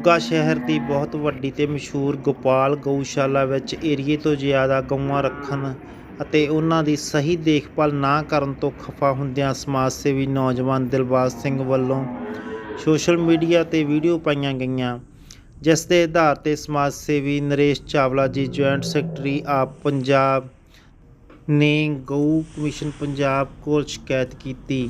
ਮੋਗਾ ਸ਼ਹਿਰ ਦੀ ਬਹੁਤ ਵੱਡੀ ਤੇ ਮਸ਼ਹੂਰ ਗੋਪਾਲ ਗਊਸ਼ਾਲਾ ਵਿੱਚ ਏਰੀਏ ਤੋਂ ਜ਼ਿਆਦਾ ਗਊਆਂ ਰੱਖਣ ਅਤੇ ਉਹਨਾਂ ਦੀ ਸਹੀ ਦੇਖਭਾਲ ਨਾ ਕਰਨ ਤੋਂ ਖਫਾ ਹੁੰਦਿਆਂ ਸਮਾਜ ਸੇਵੀ ਨੌਜਵਾਨ ਦਿਲਬਾਗ ਸਿੰਘ ਵੱਲੋਂ ਸੋਸ਼ਲ ਮੀਡੀਆ ਤੇ ਵੀਡੀਓ ਪਾਈਆਂ ਗਈਆਂ, ਜਿਸ ਦੇ ਆਧਾਰ ਤੇ ਸਮਾਜ ਸੇਵੀ ਨਰੇਸ਼ ਚਾਵਲਾ ਜੀ, ਜੁਆਇੰਟ ਸੈਕਟਰੀ ਆਪ ਪੰਜਾਬ ਨੇ ਗਊ ਕਮਿਸ਼ਨ ਪੰਜਾਬ ਕੋਲ ਸ਼ਿਕਾਇਤ ਕੀਤੀ।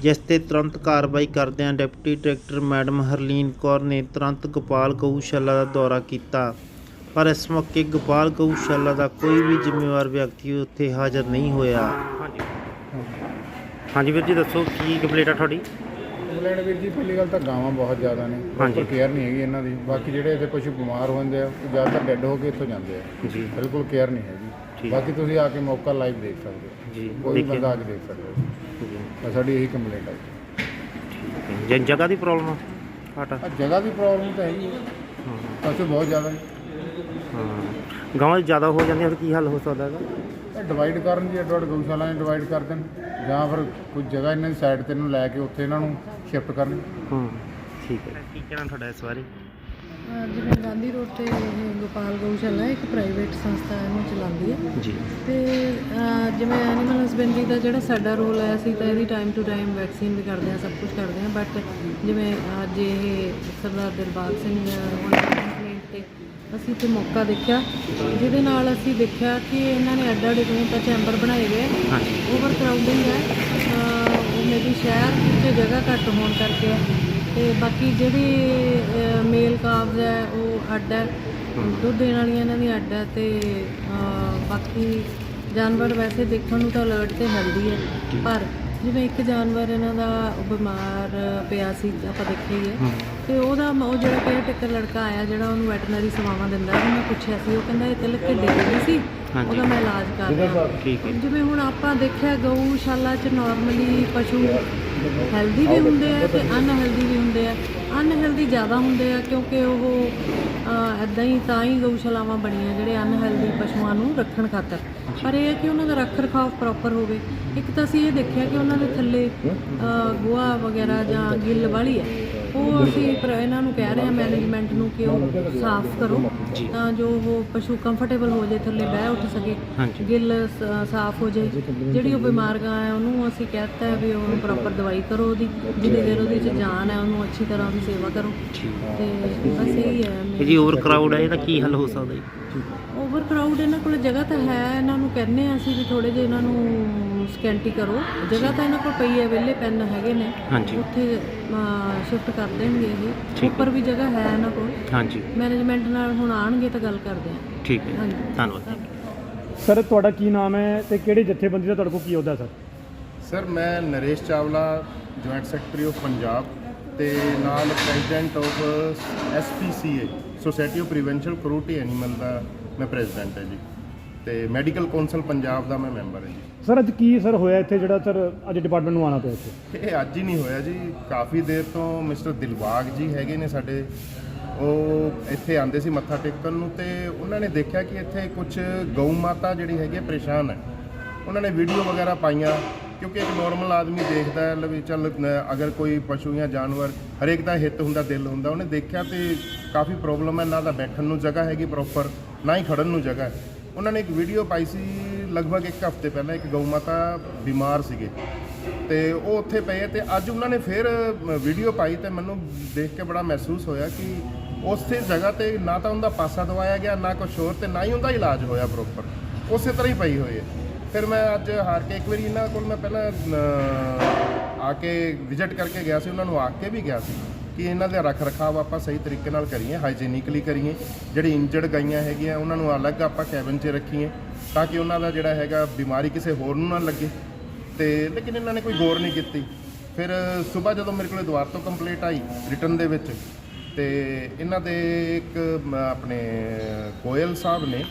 ਜਿਸ ਤੇ ਤੁਰੰਤ ਕਾਰਵਾਈ ਕਰਦਿਆਂ deputy director madam Harleen Kaur ਨੇ ਤੁਰੰਤ ਗੋਪਾਲ ਗਊਸ਼ਾਲਾ ਦਾ ਦੌਰਾ ਕੀਤਾ। ਪਰ ਇਸ ਮੌਕੇ ਗੋਪਾਲ ਗਊਸ਼ਾਲਾ ਦਾ ਕੋਈ ਵੀ ਜ਼ਿੰਮੇਵਾਰ ਵਿਅਕਤੀ ਉੱਥੇ ਹਾਜ਼ਰ ਨਹੀਂ ਹੋਇਆ। ਹਾਂਜੀ। ਹਾਂਜੀ। ਵੀਰ ਜੀ ਦੱਸੋ ਕੀ ਕੰਪਲੀਟ ਆ ਤੁਹਾਡੀ? ਇੰਗਲੈਂਡ ਵੀਰ ਜੀ ਪਹਿਲੀ ਗੱਲ ਤਾਂ ਗਾਵਾਂ ਬਹੁਤ ਜ਼ਿਆਦਾ ਨੇ। ਹਾਂਜੀ। ਕੇਅਰ ਨਹੀਂ ਹੈਗੀ ਇਹਨਾਂ ਦੀ। ਬਾਕੀ ਜਿਹੜੇ ਇੱਥੇ ਪਸ਼ੂ ਬਿਮਾਰ ਹੋ ਜਾਂਦੇ ਆ ਉਹ ਜ਼ਿਆਦਾਤਰ ਡੈੱਡ ਹੋ ਕੇ ਇੱਥੋਂ ਜਾਂਦੇ ਆ। ਜੀ। ਬਿਲਕੁਲ ਕੇਅਰ ਨਹੀਂ ਹੈਗੀ। ਠੀਕ। ਬਾਕੀ ਤੁਸੀਂ ਆ ਕੇ ਮੌਕਾ ਲਾਈਵ ਦੇਖ ਸਕਦੇ ਹੋ। ਜੀ ਕੋਈ ਵੀ ਦੇਖਿਆ ਬੰਦਾ ਆ ਕੇ ਦੇਖ ਸਕਦਾ। ਹੈ ਤਾਂ ਸਾਡੀ ਇਹੀ ਕੰਪਲੇਂਟ ਹੈ ਜੇ। ਜਗ੍ਹਾ ਦੀ ਪ੍ਰੋਬਲਮ ਆ? ਘਾਟਾ ਆ? ਜਗ੍ਹਾ ਦੀ ਪ੍ਰੋਬਲਮ ਤਾਂ ਹੈਗੀ ਹੈ ਹਾਂ। ਪਸ਼ੂ ਬਹੁਤ ਜ਼ਿਆਦਾ ਨੇ। ਹਾਂ। ਗਾਵਾਂ 'ਚ ਜ਼ਿਆਦਾ ਹੋ ਜਾਂਦੀਆਂ ਫਿਰ ਕੀ ਹੱਲ ਹੋ ਸਕਦਾ ਹੈਗਾ ਇਹ ਡਿਵਾਈਡ ਕਰਨ ਜੀ ਅੱਡ ਅੱਡ ਗਊਸ਼ਾਲਾ ਨੇ ਡਿਵਾਈਡ ਕਰ ਦੇਣ। ਜਾਂ ਫਿਰ ਕੋਈ ਜਗ੍ਹਾ ਇਹਨਾਂ ਦੀ ਸਾਈਡ ਤੇ ਨੂੰ ਲੈ ਕੇ ਉੱਥੇ ਇਹਨਾਂ ਨੂੰ ਸ਼ਿਫਟ ਕਰਨ। ਹਾਂ। ਠੀਕ ਹੈ। ਕੀ ਕਹਿਣਾ ਤੁਹਾਡਾ ਇਸ ਬਾਰੇ। ਜਿਵੇਂ ਗਾਂਧੀ ਰੋਡ ਤੇ ਇਹ ਗੋਪਾਲ ਗਊਸ਼ਾਲਾ ਹੈ, ਇੱਕ ਪ੍ਰਾਈਵੇਟ ਸੰਸਥਾ ਇਹਨੂੰ ਚਲਾਉਂਦੀ ਹੈ। ਜੀ। ਤੇ ਅਹ ਜਿਵੇਂ ਐਨੀਮਲ ਹਸਬੈਂਡਰੀ ਦਾ ਜਿਹੜਾ ਸਾਡਾ ਰੋਲ ਹੈ ਅਸੀਂ ਤਾਂ ਇਹਦੀ ਟਾਈਮ ਟੂ ਟਾਈਮ ਵੈਕਸੀਨ ਵੀ ਕਰਦੇ ਹਾਂ ਸਭ ਕੁਝ ਕਰਦੇ ਹਾਂ ਬਟ ਜਿਵੇਂ ਅੱਜ ਇਹ ਸਰਦਾਰ ਦਿਲਬਾਗ ਸਿੰਘ ਉਹਨਾਂ ਦੀ ਕੰਪਲੇਂਟ ਤੇ ਅਸੀਂ ਤੇ ਮੌਕਾ ਦੇਖਿਆ। ਜਿਹਦੇ ਨਾਲ ਅਸੀਂ ਦੇਖਿਆ ਕਿ ਇਹਨਾਂ ਨੇ ਅੱਡ ਅੱਡ ਰੂਮ ਤਾਂ ਚੈਂਬਰ ਬਣਾਏ ਆ ਹਾਂਜੀ। ਓਵਰ ਕਰਾਊਡਿੰਗ ਹੈ। ਅਹ ਉਹ ਮੇਬੀ ਸ਼ਹਿਰ ਵਿੱਚ ਜਗ੍ਹਾ ਘੱਟ ਹੋਣ ਕਰਕੇ ਤੇ ਬਾਕੀ ਜਿਹੜੀ ਮੇਲ ਕਾਵਜ਼ ਹੈ ਉਹ ਅੱਡ ਹੈ। ਦੁੱਧ ਦੇਣ ਵਾਲੀਆਂ ਇਹਨਾਂ ਦੀ ਅੱਡ ਹੈ ਤੇ ਅਹ ਬਾਕੀ ਜਾਨਵਰ ਵੈਸੇ ਦੇਖਣ ਨੂੰ ਤਾਂ ਅਲਰਟ ਤੇ ਹੈਲਦੀ ਹੈ। ਪਰ ਜਿਵੇਂ ਇੱਕ ਜਾਨਵਰ ਇਹਨਾਂ ਦਾ ਬਿਮਾਰ ਪਿਆ ਸੀ ਆਪਾਂ ਦੇਖਿਆ ਹੀ ਹੈ। ਤੇ ਉਹਦਾ ਮ- ਉਹ ਜਿਹੜਾ ਕੇਅਰ ਟੇਕਰ ਲੜਕਾ ਆਇਆ ਜਿਹੜਾ ਉਹਨੂੰ ਵੈਟਰਨਰੀ ਸੇਵਾਵਾਂ ਦਿੰਦਾ ਉਹਨੂੰ ਪੁੱਛਿਆ ਸੀ ਉਹ ਕਹਿੰਦਾ ਇਹ ਤਿਲਕ ਡਿੱਗ ਗਈ ਸੀ। ਉਹਦਾ ਮੈਂ ਇਲਾਜ ਕਰ ਰਿਹਾ। ਠੀਕ ਹੈ। ਜਿਵੇਂ ਹੁਣ ਆਪਾਂ ਦੇਖਿਆ ਗਊਸ਼ਾਲਾ 'ਚ ਨਾਰਮਲੀ ਪਸ਼ੂ ਹੈਲਦੀ ਵੀ ਹੁੰਦੇ ਆ ਤੇ ਅਨਹੈਲਦੀ ਵੀ ਹੁੰਦੇ ਆ। ਅਨਹੈਲਦੀ ਜ਼ਿਆਦਾ ਹੁੰਦੇ ਆ ਕਿਉਂਕਿ ਉਹ ਐਦਾਂ ਹੀ ਤਾਂ ਹੀ ਗਊਸ਼ਾਲਾਵਾਂ ਬਣੀਆਂ ਜਿਹੜੇ ਅਨਹੈਲਦੀ ਪਸ਼ੂਆਂ ਨੂੰ ਰੱਖਣ ਖਾਤਰ। ਪਰ ਇਹ ਹੈ ਕਿ ਉਹਨਾਂ ਦਾ ਰੱਖ ਰਖਾਵ ਪ੍ਰੋਪਰ ਹੋਵੇ। ਇੱਕ ਤਾਂ ਅਸੀਂ ਇਹ ਦੇਖਿਆ ਕਿ ਉਹਨਾਂ ਦੇ ਥੱਲੇ ਗੋਹਾ ਵਗੈਰਾ ਜਾਂ ਗਿੱਲ ਵਾਲੀ ਹੈ। ਉਹ ਅਸੀਂ ਪਰ ਇਹਨਾਂ ਨੂੰ ਕਹਿ ਰਹੇ ਹਾਂ ਮੈਨੇਜਮੈਂਟ ਨੂੰ ਕਿ ਉਹ ਸਾਫ਼ ਕਰੋ ਤਾਂ ਜੋ ਉਹ ਪਸ਼ੂ ਕੰਫਰਟੇਬਲ ਹੋ ਜੇ ਥੱਲੇ ਬਹਿ ਉੱਠ ਸਕੇ ਹਾਂਜੀ। ਗਿੱਲ ਸ- ਸਾਫ਼ ਹੋ ਜਾਏ। ਜਿਹੜੀ ਉਹ ਬਿਮਾਰ ਗਾਂ ਹੈ ਉਹਨੂੰ ਅਸੀਂ ਕਹਿਤਾ ਹੈ ਵੀ ਉਹਨੂੰ ਪ੍ਰੋਪਰ ਦਵਾਈ ਕਰੋ ਉਹਦੀ ਜਿੰਨੀ ਦੇਰ ਉਹਦੇ ਚ ਜਾਨ ਹੈ ਉਹਨੂੰ ਅੱਛੀ ਤਰ੍ਹਾਂ ਉਹਦੀ ਸੇਵਾ ਕਰੋ। ਤੇ ਬਸ ਇਹੀ ਹੈ ਇਹ ਜੀ ਓਵਰ ਕਰਾਊਡ ਹੈ ਇਹਦਾ ਕੀ ਹੱਲ ਹੋ ਸਕਦਾ ਜੀ? ਓਵਰ ਕਰਾਊਡ ਇਹਨਾਂ ਕੋਲ ਜਗ੍ਹਾ ਤਾਂ ਹੈ ਇਹਨਾਂ ਨੂੰ ਕਹਿੰਦੇ ਆ ਅਸੀਂ ਵੀ ਥੋੜੇ ਜਿਹਾ ਇਹਨਾਂ ਨੂੰ ਸਕੈਂਟੀ ਕਰੋ। ਜਗ੍ਹਾ ਤਾਂ ਇਹਨਾਂ ਕੋਲ ਪਈ ਹੈ ਵਿਹਲੇ ਪੈਨ ਹੈਗੇ ਨੇ। ਹਾਂਜੀ। ਉੱਥੇ ਸ਼ਿਫਟ ਕਰ ਦੇਣਗੇ ਇਹ। ਉੱਪਰ ਵੀ ਜਗ੍ਹਾ ਹੈ ਇਹਨਾਂ ਕੋਲ। ਹਾਂਜੀ। ਮੈਨੇਜਮੈਂਟ ਨਾਲ ਹੁਣ ਆਣਗੇ ਤਾਂ ਗੱਲ ਕਰਦੇ ਆ ਠੀਕ ਹੈ। ਹਾਂਜੀ। ਧੰਨਵਾਦ। ਸਰ ਤੁਹਾਡਾ ਕੀ ਨਾਮ ਹੈ ਤੇ ਕਿਹੜੇ ਜਥੇਬੰਦੀ ਦਾ ਤੁਹਾਡੇ ਕੋਲ ਕੀ ਅਹੁਦਾ ਸਰ? ਸਰ ਮੈਂ Naresh Chawla joint secretary of Punjab ਤੇ ਨਾਲ president of SPCA society of prevention cruelty animal ਦਾ ਮੈਂ ਪ੍ਰੈਜ਼ੀਡੈਂਟ ਹੈ ਜੀ। ਤੇ ਮੈਡੀਕਲ ਕਾਉਂਸਲ ਪੰਜਾਬ ਦਾ ਮੈਂ ਮੈਂਬਰ ਹਾਂ ਜੀ। ਸਰ ਅੱਜ ਕੀ ਸਰ ਹੋਇਆ ਇੱਥੇ? ਜਿਹੜਾ ਸਰ ਅੱਜ ਡਿਪਾਰਟਮੈਂਟ ਨੂੰ ਆਉਣਾ ਪਿਆ ਇੱਥੇ? ਇਹ ਅੱਜ ਹੀ ਨਹੀਂ ਹੋਇਆ ਜੀ। ਕਾਫੀ ਦੇਰ ਤੋਂ ਮਿਸਟਰ ਦਿਲਬਾਗ ਜੀ ਹੈਗੇ ਨੇ ਸਾਡੇ। ਉਹ ਇੱਥੇ ਆਂਦੇ ਸੀ ਮੱਥਾ ਟੇਕਣ ਨੂੰ ਤੇ ਉਹਨਾਂ ਨੇ ਦੇਖਿਆ ਕਿ ਇੱਥੇ ਕੁਝ ਗਊ ਮਾਤਾ ਜਿਹੜੀ ਹੈਗੀ ਹੈ ਪਰੇਸ਼ਾਨ ਹੈ। ਉਹਨਾਂ ਨੇ ਵੀਡੀਓ ਵਗੈਰਾ ਪਾਈਆਂ ਕਿਉਂਕਿ ਇੱਕ ਨਾਰਮਲ ਆਦਮੀ ਦੇਖਦਾ ਹੈ ਲੈ ਵੀ ਚੱਲ ਅਗਰ ਕੋਈ ਪਸ਼ੂ ਜਾਂ ਜਾਨਵਰ ਹਰੇਕ ਦਾ ਹਿੱਤ ਹੁੰਦਾ ਦਿਲ ਹੁੰਦਾ ਉਹਨੇ ਦੇਖਿਆ ਤੇ ਕਾਫੀ ਪ੍ਰੋਬਲਮ ਹੈ ਨਾ ਤਾਂ ਬੈਠਣ ਨੂੰ ਜਗ੍ਹਾ ਹੈਗੀ ਪ੍ਰੋਪਰ ਨਾ ਹੀ ਖੜਨ ਨੂੰ ਜਗ੍ਹਾ ਹੈ। ਉਹਨਾਂ ਨੇ ਇੱਕ ਵੀਡੀਓ ਪਾਈ ਸੀ ਲਗਭਗ ਇੱਕ ਹਫ਼ਤੇ ਪਹਿਲਾਂ, ਇੱਕ ਗਊ ਮਾਤਾ ਬਿਮਾਰ ਸੀਗੇ। ਤੇ ਉਹ ਉੱਥੇ ਪਏ ਆ ਤੇ ਅੱਜ ਉਹਨਾਂ ਨੇ ਫਿਰ ਵੀਡੀਓ ਪਾਈ ਤੇ ਮੈਨੂੰ ਦੇਖ ਕੇ ਬੜਾ ਮਹਿਸੂਸ ਹੋਇਆ ਕਿ ਉਸੇ ਜਗ੍ਹਾ ਤੇ ਨਾ ਤਾਂ ਉਹਦਾ ਪਾਸਾ ਦਵਾਇਆ ਗਿਆ, ਨਾ ਕੁਛ ਹੋਰ ਤੇ ਨਾ ਹੀ ਉਹਦਾ ਇਲਾਜ ਹੋਇਆ ਪ੍ਰੋਪਰ ਉਸੇ ਤਰ੍ਹਾਂ ਹੀ ਪਈ ਹੋਈ ਹੈ। ਫਿਰ ਮੈਂ ਅੱਜ ਹਾਰ ਕੇ ਇੱਕ ਵਾਰੀ ਇਹਨਾਂ ਕੋਲ ਮੈਂ ਪਹਿਲਾਂ ਆ ਕੇ ਵਿਜ਼ਿਟ ਕਰਕੇ ਗਿਆ ਸੀ, ਉਹਨਾਂ ਨੂੰ ਆ ਕੇ ਵੀ ਗਿਆ ਸੀ। ਕਿ ਇਹਨਾਂ ਦਾ ਰੱਖ ਰਖਾਵ ਆਪਾਂ ਸਹੀ ਤਰੀਕੇ ਨਾਲ ਕਰੀਏ ਹਾਈਜੀਨਿਕਲੀ ਕਰੀਏ। ਜਿਹੜੀ ਇੰਜਰਡ ਗਾਈਆਂ ਹੈਗੀਆਂ, ਉਹਨਾਂ ਨੂੰ ਅਲੱਗ ਆਪਾਂ ਕੈਬਨ 'ਚ ਰੱਖੀਏ, ਤਾਂ ਕਿ ਉਹਨਾਂ ਦਾ ਜਿਹੜਾ ਹੈਗਾ ਬਿਮਾਰੀ ਕਿਸੇ ਹੋਰ ਨੂੰ ਨਾ ਲੱਗੇ। ਤੇ ਲੇਕਿਨ ਇਹਨਾਂ ਨੇ ਕੋਈ ਗੌਰ ਨਹੀਂ ਕੀਤੀ। ਫਿਰ ਸਵੇਰ ਜਦੋਂ ਮੇਰੇ ਕੋਲੇ ਦੁਆਰ ਤੋਂ ਕੰਪਲੀਟ ਆਈ ਰਿਟਰਨ ਦੇ ਵਿੱਚ, ਤੇ ਇਹਨਾਂ ਦੇ ਇੱਕ ਆਪਣੇ ਕੋਇਲ ਸਾਹਿਬ ਨੇ,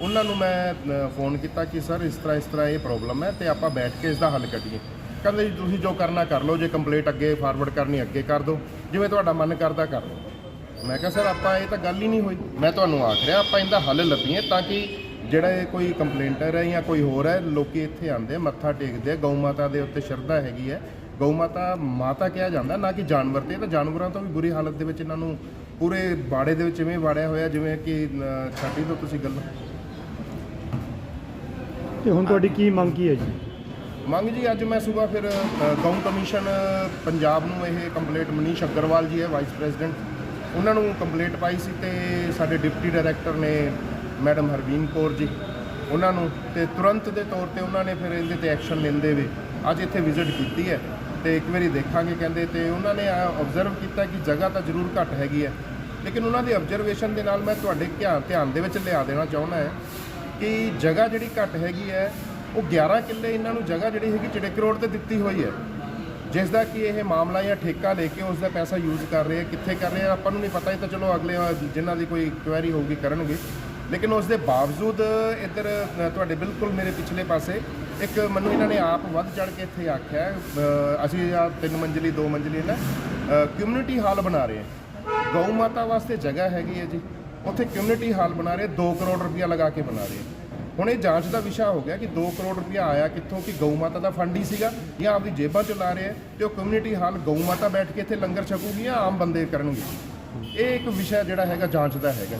ਉਹਨਾਂ ਨੂੰ ਮੈਂ ਫੋਨ ਕੀਤਾ ਕਿ ਸਰ ਇਸ ਤਰ੍ਹਾਂ ਇਸ ਤਰ੍ਹਾਂ ਇਹ ਪ੍ਰੋਬਲਮ ਹੈ ਤੇ ਆਪਾਂ ਬੈਠ ਕੇ ਇਸ ਦਾ ਹੱਲ ਕੱਢੀਏ। ਕਹਿੰਦੇ ਜੀ, ਤੁਸੀਂ ਜੋ ਕਰਨਾ ਕਰ ਲਓ, ਜੇ ਕੰਪਲੀਟ ਅੱਗੇ ਫਾਰਵਰਡ ਕਰਨੀ, ਅੱਗੇ ਕਰ ਦਿਓ। ਜਿਵੇਂ ਤੁਹਾਡਾ ਮਨ ਕਰਦਾ ਕਰ ਲਓ। ਮੈਂ ਕਿਹਾ ਸਰ ਆਪਾਂ ਇਹ ਤਾਂ ਗੱਲ ਹੀ ਨਹੀਂ ਹੋਈ। ਮੈਂ ਤੁਹਾਨੂੰ ਆਖ ਰਿਹਾ ਆਪਾਂ ਇਹਦਾ ਹੱਲ ਲੱਭੀਏ ਤਾਂ ਕਿ ਜਿਹੜਾ ਇਹ ਕੋਈ ਕੰਪਲੇਂਟਰ ਹੈ ਜਾਂ ਕੋਈ ਹੋਰ ਹੈ ਲੋਕੀ ਇੱਥੇ ਆਉਂਦੇ ਮੱਥਾ ਟੇਕਦੇ ਗਊ ਮਾਤਾ ਦੇ ਉੱਤੇ ਸ਼ਰਧਾ ਹੈਗੀ ਹੈ। ਗਊ ਮਾਤਾ ਮਾਤਾ ਕਿਹਾ ਜਾਂਦਾ ਨਾ ਕਿ ਜਾਨਵਰ ਤੇ ਤਾਂ ਜਾਨਵਰਾਂ ਤੋਂ ਵੀ ਬੁਰੀ ਹਾਲਤ ਦੇ ਵਿੱਚ ਇਹਨਾਂ ਨੂੰ ਪੂਰੇ ਬਾੜੇ ਦੇ ਵਿੱਚ ਇਵੇਂ ਵਾੜਿਆ ਹੋਇਆ ਜਿਵੇਂ ਕਿ ਅ, ਛਾਤੀ ਤੋਂ ਤੁਸੀਂ ਗੱਲ। ਤੇ ਹੁਣ ਤੁਹਾਡੀ ਕੀ ਮੰਗ ਕੀ ਹੈ ਜੀ? ਮੰਗ ਜੀ ਅੱਜ ਮੈਂ ਸਵੇਰ ਫਿਰ ਅ, ਕਮਿਸ਼ਨ ਪੰਜਾਬ ਨੂੰ ਇਹ ਕੰਪਲੇਂਟ ਮਨੀਸ਼ ਅਗਰਵਾਲ ਜੀ ਹੈ ਵਾਈਸ ਪ੍ਰੈਜ਼ੀਡੈਂਟ ਉਹਨਾਂ ਨੂੰ ਕੰਪਲੇਂਟ ਪਾਈ ਸੀ ਤੇ ਸਾਡੇ ਡਿਪਟੀ ਡਾਇਰੈਕਟਰ ਨੇ ਮੈਡਮ ਹਰਵੀਨ ਕੌਰ ਜੀ ਉਹਨਾਂ ਨੂੰ ਤੇ ਤੁਰੰਤ ਦੇ ਤੌਰ ਤੇ ਉਹਨਾਂ ਨੇ ਫਿਰ ਇਹਦੇ ਤੇ ਐਕਸ਼ਨ ਲੈਂਦੇ ਹੋਏ ਅੱਜ ਇੱਥੇ ਵਿਜ਼ਿਟ ਕੀਤੀ ਹੈ ਤੇ ਇੱਕ ਵਾਰੀ ਦੇਖਾਂਗੇ ਕਹਿੰਦੇ ਤੇ ਉਹਨਾਂ ਨੇ ਆਬਜ਼ਰਵ ਕੀਤਾ ਕਿ ਜਗ੍ਹਾ ਤਾਂ ਜ਼ਰੂਰ ਘੱਟ ਹੈਗੀ ਹੈ ਲੇਕਿਨ ਉਹਨਾਂ ਦੀ ਆਬਜ਼ਰਵੇਸ਼ਨ ਦੇ ਨਾਲ ਮੈਂ ਤੁਹਾਡੇ ਧਿਆਨ ਧਿਆਨ ਦੇ ਵਿੱਚ ਲਿਆ ਦੇਣਾ ਚਾਹੁੰਦਾ ਹਾਂ ਕਿ ਜਗ੍ਹਾ ਜਿਹੜੀ ਘੱਟ ਹੈਗੀ ਹੈ ਉਹ 11 ਕਿੱਲੇ ਇਹਨਾਂ ਨੂੰ ਜਗ੍ਹਾ ਜਿਹੜੀ ਹੈਗੀ ਚਿੜਕ ਰੋਡ ਤੇ ਦਿੱਤੀ ਹੋਈ ਹੈ। ਜਿਸ ਦਾ ਕਿ ਇਹ ਮਾਮਲਾ ਜਾਂ ਠੇਕਾ ਲੈ ਕੇ ਉਸ ਦਾ ਪੈਸਾ ਯੂਜ਼ ਕਰ ਰਹੇ ਆ ਕਿੱਥੇ ਕਰ ਰਹੇ ਆ ਆਪਾਂ ਨੂੰ ਨਹੀਂ ਪਤਾ ਇਹ ਤਾਂ ਚਲੋ ਅਗਲੇ ਅ, ਜਿਨ੍ਹਾਂ ਦੀ ਕੋਈ ਇਨਕੁਆਇਰੀ ਹੋਊਗੀ ਕਰਨਗੇ। ਲੇਕਿਨ ਉਸ ਦੇ ਬਾਵਜੂਦ ਇੱਧਰ ਤੁਹਾਡੇ ਬਿਲਕੁਲ ਮੇਰੇ ਪਿਛਲੇ ਪਾਸੇ ਇੱਕ ਮੈਨੂੰ ਇਹਨਾਂ ਨੇ ਆਪ ਵੱਧ ਚੜ ਕੇ ਇੱਥੇ ਆਖਿਆ ਅਸੀਂ ਆ ਤਿੰਨ ਮੰਜ਼ਲੀ ਦੋ ਮੰਜ਼ਲੀ ਨਾ ਕਮਿਊਨਿਟੀ ਹਾਲ ਬਣਾ ਰਹੇ ਹਾਂ ਗਊ ਮਾਤਾ ਵਾਸਤੇ ਜਗ੍ਹਾ ਹੈਗੀ ਹੈ ਜੀ। ਉੱਥੇ ਕਮਿਊਨਿਟੀ ਹਾਲ ਬਣਾ ਰਹੇ 2 ਕਰੋੜ ਰੁਪਇਆ ਲਗਾ ਕੇ ਬਣਾ ਰਹੇ ਹੁਣ ਇਹ ਜਾਂਚ ਦਾ ਵਿਸ਼ਾ ਹੋ ਗਿਆ ਕਿ 2 ਕਰੋੜ ਰੁਪਇਆ ਆਇਆ ਕਿੱਥੋਂ ਕਿ ਗਊ ਮਾਤਾ ਦਾ ਫੰਡ ਹੀ ਸੀਗਾ ਜਾਂ ਆਪਦੀ ਜੇਬਾਂ ਚੋਂ ਲਾ ਰਹੇ ਆ ਤੇ ਉਹ ਕਮਿਊਨਿਟੀ ਹਾਲ ਗਊ ਮਾਤਾ ਬੈਠ ਕੇ ਇੱਥੇ ਲੰਗਰ ਛਕੂਗੀ ਜਾਂ ਆਮ ਬੰਦੇ ਕਰਨਗੇ। ਇਹ ਇੱਕ ਵਿਸ਼ਾ ਜਿਹੜਾ ਹੈਗਾ ਜਾਂਚ ਦਾ ਹੈਗਾ।